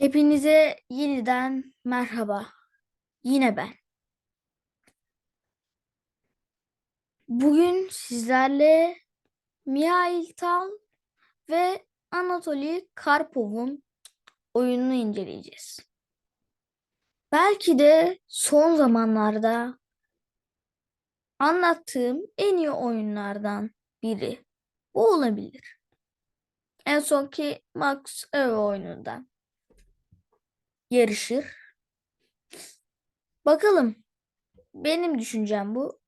Hepinize yeniden merhaba. Yine ben. Bugün sizlerle Mihail Tal ve Anatoly Karpov'un oyununu inceleyeceğiz. Belki de son zamanlarda anlattığım en iyi oyunlardan biri. Bu olabilir. En sonki Max Ev oyunundan yarışır. Bakalım. Benim düşüncem bu.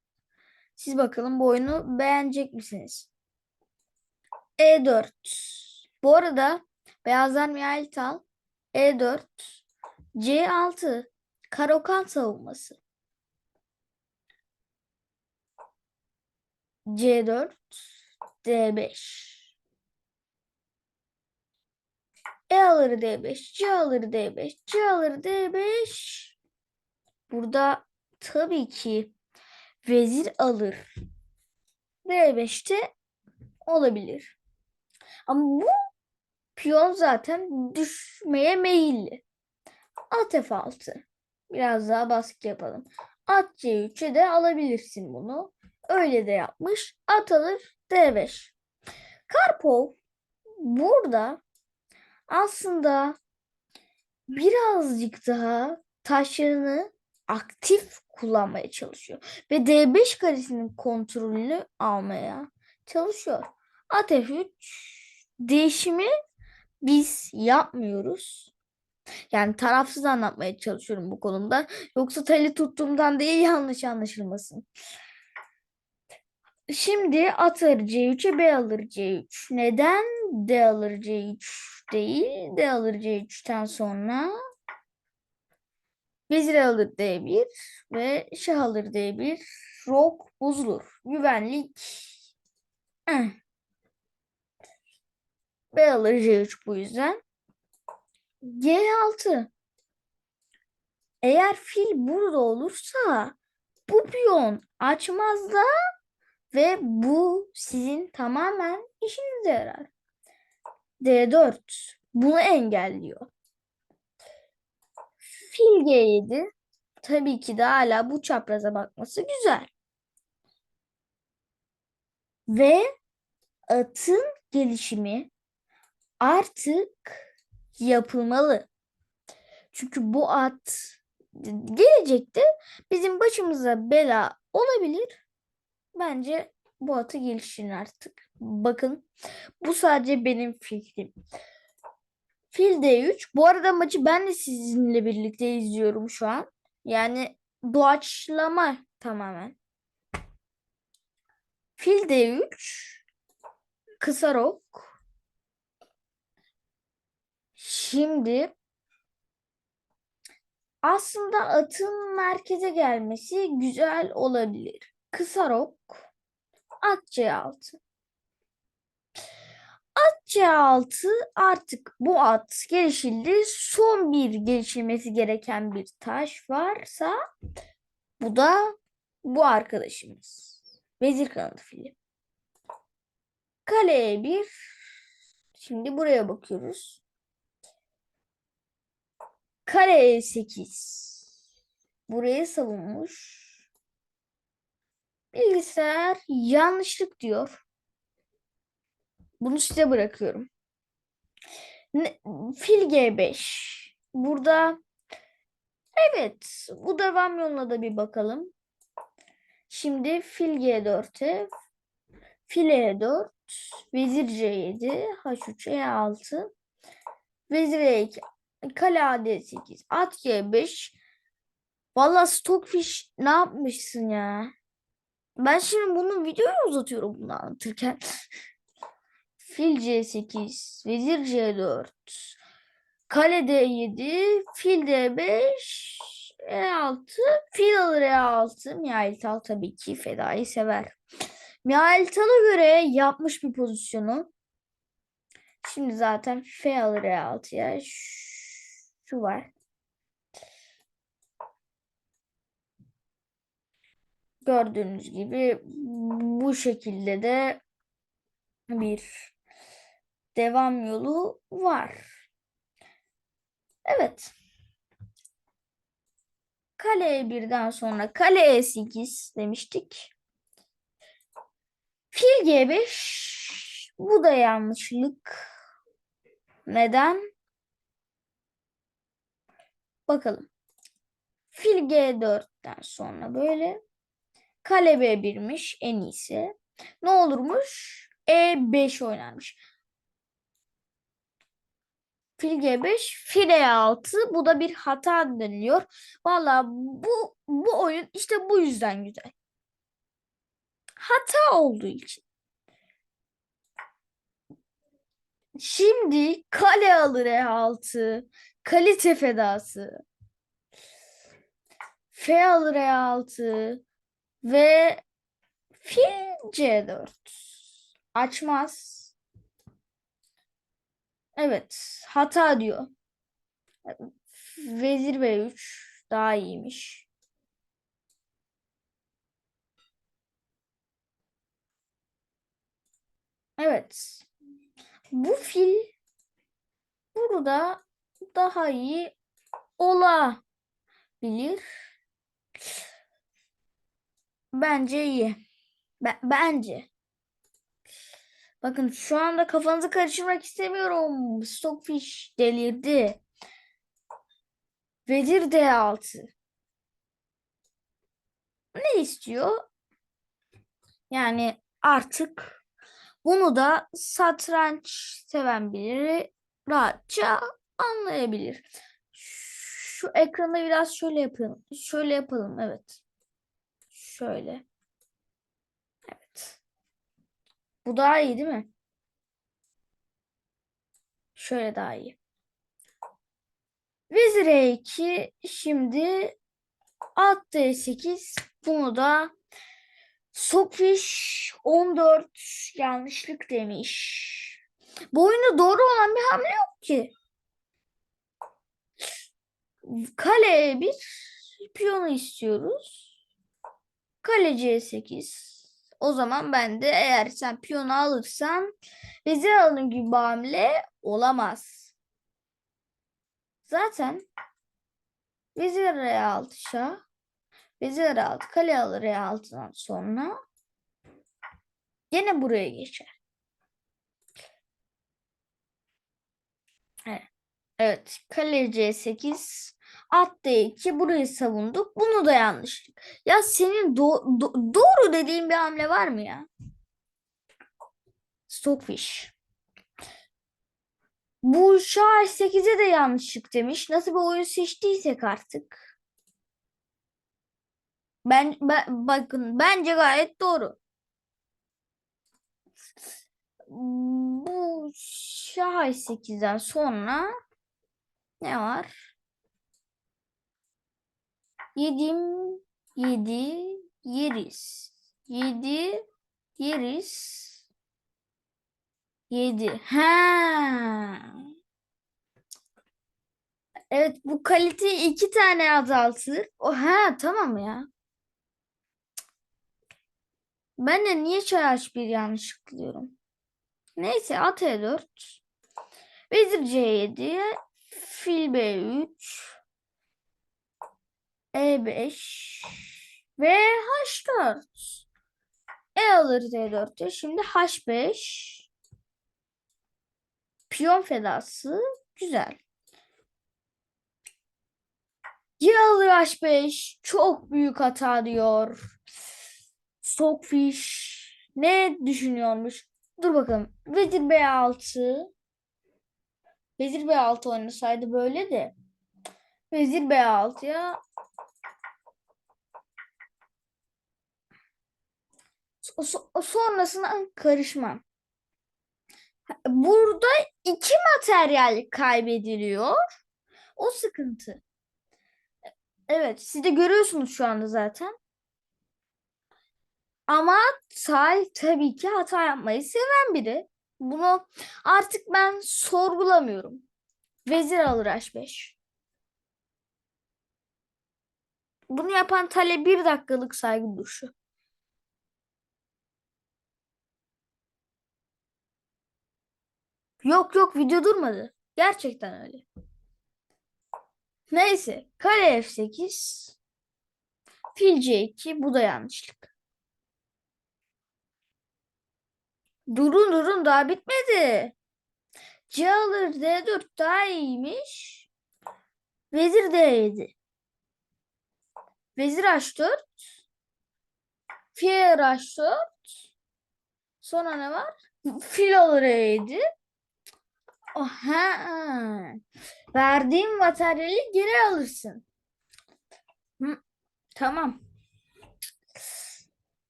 Siz bakalım bu oyunu beğenecek misiniz? E4. Bu arada Beyazlar Mihail Tal E4 C6 Karokan savunması C4 D5 E alır D5 C alır D5 C alır D5 Burada tabii ki vezir alır. D5'te olabilir. Ama bu piyon zaten düşmeye meyilli. At F6. Biraz daha baskı yapalım. At C3'e de alabilirsin bunu. Öyle de yapmış. At alır D5. Karpov burada aslında birazcık daha taşlarını aktif kullanmaya çalışıyor. Ve D5 karesinin kontrolünü almaya çalışıyor. At F3 değişimi biz yapmıyoruz. Yani tarafsız anlatmaya çalışıyorum bu konuda. Yoksa tali tuttuğumdan değil yanlış anlaşılmasın. Şimdi at alır C3'e B alır C3. Neden D alır C3 değil? D alır C3'ten sonra Vezir alır D1 ve şah alır D1. Rok bozulur. Güvenlik. B alır C3 bu yüzden. G6. Eğer fil burada olursa bu piyon açmaz da ve bu sizin tamamen işinize yarar. D4 bunu engelliyor. Fil G7 tabii ki de hala bu çapraza bakması güzel. Ve atın gelişimi artık yapılmalı. Çünkü bu at gelecekte bizim başımıza bela olabilir. Bence bu atı geliştirin artık. Bakın bu sadece benim fikrim. Fil D3. Bu arada maçı ben de sizinle birlikte izliyorum şu an. Yani doğaçlama tamamen. Fil D3. Kısa rok. Şimdi aslında atın merkeze gelmesi güzel olabilir. Kısa rok. At C6. At C6 artık bu at gelişildi. Son bir gelişilmesi gereken bir taş varsa bu da bu arkadaşımız. Vezir kanadı fili. Kaleye bir. Şimdi buraya bakıyoruz. Kare 8. Burayı savunmuş. Bilgisayar yanlışlık diyor. Bunu size bırakıyorum. Ne, fil G5. Burada evet bu devam yoluna da bir bakalım. Şimdi fil G4'e fil E4 vezir C7 H3 E6 vezir E2 kale AD8 at G5 Valla Stockfish ne yapmışsın ya? Ben şimdi bunu videoyu uzatıyorum bunu anlatırken. Fil C8, vezir C4, kale D7, fil D5, E6, fil alır E6. Mihail Tal tabii ki fedayı sever. Mihail Tal'a göre yapmış bir pozisyonu. Şimdi zaten F alır E6'ya. Şu var. Gördüğünüz gibi bu şekilde de bir devam yolu var. Evet. Kale E1'den sonra kale E8 demiştik. Fil G5 bu da yanlışlık. Neden? Bakalım. Fil G4'ten sonra böyle. Kale B1'miş en iyisi. Ne olurmuş? E5 oynarmış. Fil G5, fil E6. Bu da bir hata deniliyor. Valla bu, bu oyun işte bu yüzden güzel. Hata olduğu için. Şimdi kale alır E6. Kalite fedası. F alır E6. Ve fil C4. Açmaz. Evet. Hata diyor. Vezir B3 daha iyiymiş. Evet. Bu fil burada daha iyi olabilir. Bence iyi. Be- bence. Bakın şu anda kafanızı karıştırmak istemiyorum. Stockfish delirdi. Vezir D6. Ne istiyor? Yani artık bunu da satranç seven biri rahatça anlayabilir. Şu ekranda biraz şöyle yapalım. Şöyle yapalım. Evet. Şöyle. Evet. Bu daha iyi değil mi? Şöyle daha iyi. Vezir E2 şimdi at D8 bunu da Sokfiş 14 yanlışlık demiş. Bu oyunda doğru olan bir hamle yok ki. Kale bir piyonu istiyoruz. Kale C8. O zaman ben de eğer sen piyonu alırsan vezir alın gibi hamle olamaz. Zaten vezir R6 şah. Vezir R6 kale alır R6'dan sonra gene buraya geçer. Evet. Evet. Kale C8 at D2 burayı savunduk. Bunu da yanlışlık. Ya senin do- do- doğru dediğin bir hamle var mı ya? Stockfish. Bu şah 8'e de yanlışlık demiş. Nasıl bir oyun seçtiysek artık. Ben, ben bakın bence gayet doğru. Bu şah 8'den sonra ne var? Yedim, yedi, yeriz. Yedi, yeriz. Yedi. Ha. Evet bu kaliteyi iki tane azaltır. O ha tamam ya. Ben de niye çay bir yanlış kılıyorum? Neyse at E4. Vezir C7. Fil B3. E5. Ve H4. E alır D4'te. Şimdi H5. Piyon fedası. Güzel. G alır H5. Çok büyük hata diyor. Stockfish. Ne düşünüyormuş? Dur bakalım. Vezir B6. Vezir B6 oynasaydı böyle de. Vezir B6'ya sonrasına karışmam. Burada iki materyal kaybediliyor. O sıkıntı. Evet, siz de görüyorsunuz şu anda zaten. Ama Say tabii ki hata yapmayı seven biri. Bunu artık ben sorgulamıyorum. Vezir alır H5. Bunu yapan Tale bir dakikalık saygı duruşu. Yok yok video durmadı. Gerçekten öyle. Neyse. Kare F8. Fil C2. Bu da yanlışlık. Durun durun daha bitmedi. C alır D4 daha iyiymiş. Vezir D7. Vezir H4. Fil H4. Sonra ne var? Fil alır E7. Oha. Verdiğim materyali geri alırsın. Hı, tamam.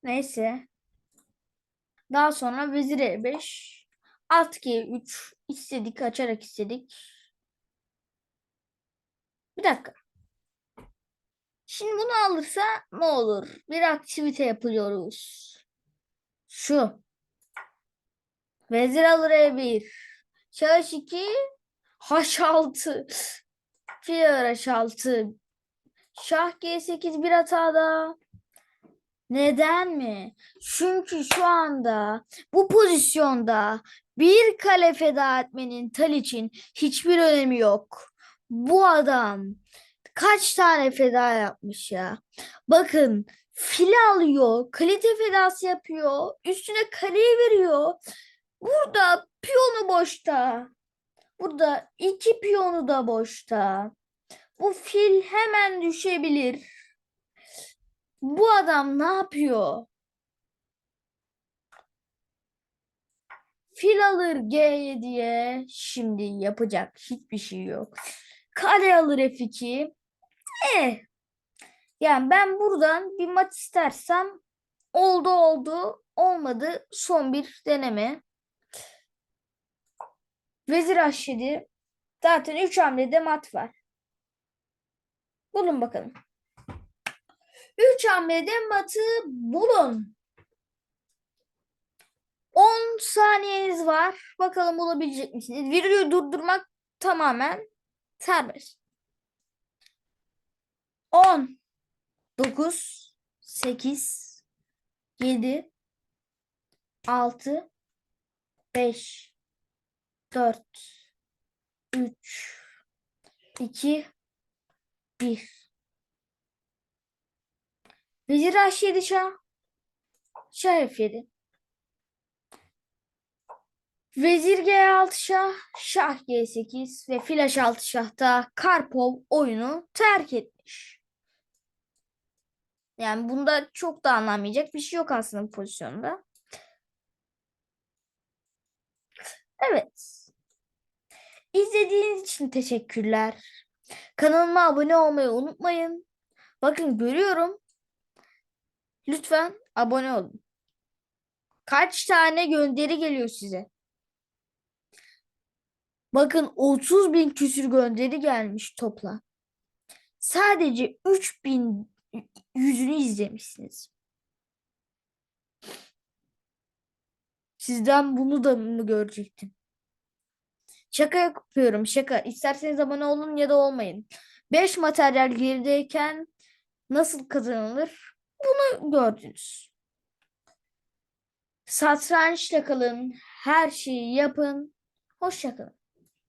Neyse. Daha sonra vezir E5. Alt G3 istedik açarak istedik. Bir dakika. Şimdi bunu alırsa ne olur? Bir aktivite yapıyoruz. Şu. Vezir alır E1. Şah 2 H6 Fil H6 Şah G8 bir hatada. Neden mi? Çünkü şu anda bu pozisyonda bir kale feda etmenin Tal için hiçbir önemi yok. Bu adam kaç tane feda yapmış ya? Bakın fil alıyor, kalite fedası yapıyor, üstüne kaleyi veriyor. Burada piyonu boşta. Burada iki piyonu da boşta. Bu fil hemen düşebilir. Bu adam ne yapıyor? Fil alır G7'ye. Şimdi yapacak hiçbir şey yok. Kale alır F2. Eh. Yani ben buradan bir mat istersem oldu oldu olmadı son bir deneme. Vezir H7. Zaten 3 hamlede mat var. Bulun bakalım. 3 hamlede matı bulun. 10 saniyeniz var. Bakalım bulabilecek misiniz? Videoyu durdurmak tamamen serbest. 10 9 8 7 6 5 4 3 2 1 Vezir H7 şah. Şah F7. Vezir G6 şah. Şah G8 ve fil H6 şahta Karpov oyunu terk etmiş. Yani bunda çok da anlamayacak bir şey yok aslında bu pozisyonda. Evet. İzlediğiniz için teşekkürler. Kanalıma abone olmayı unutmayın. Bakın görüyorum. Lütfen abone olun. Kaç tane gönderi geliyor size? Bakın 30 bin küsür gönderi gelmiş topla. Sadece 3 bin yüzünü izlemişsiniz. Sizden bunu da mı görecektim? Şaka yapıyorum şaka. İsterseniz abone olun ya da olmayın. 5 materyal gerideyken nasıl kazanılır? Bunu gördünüz. Satrançla kalın. Her şeyi yapın. Hoşça kalın.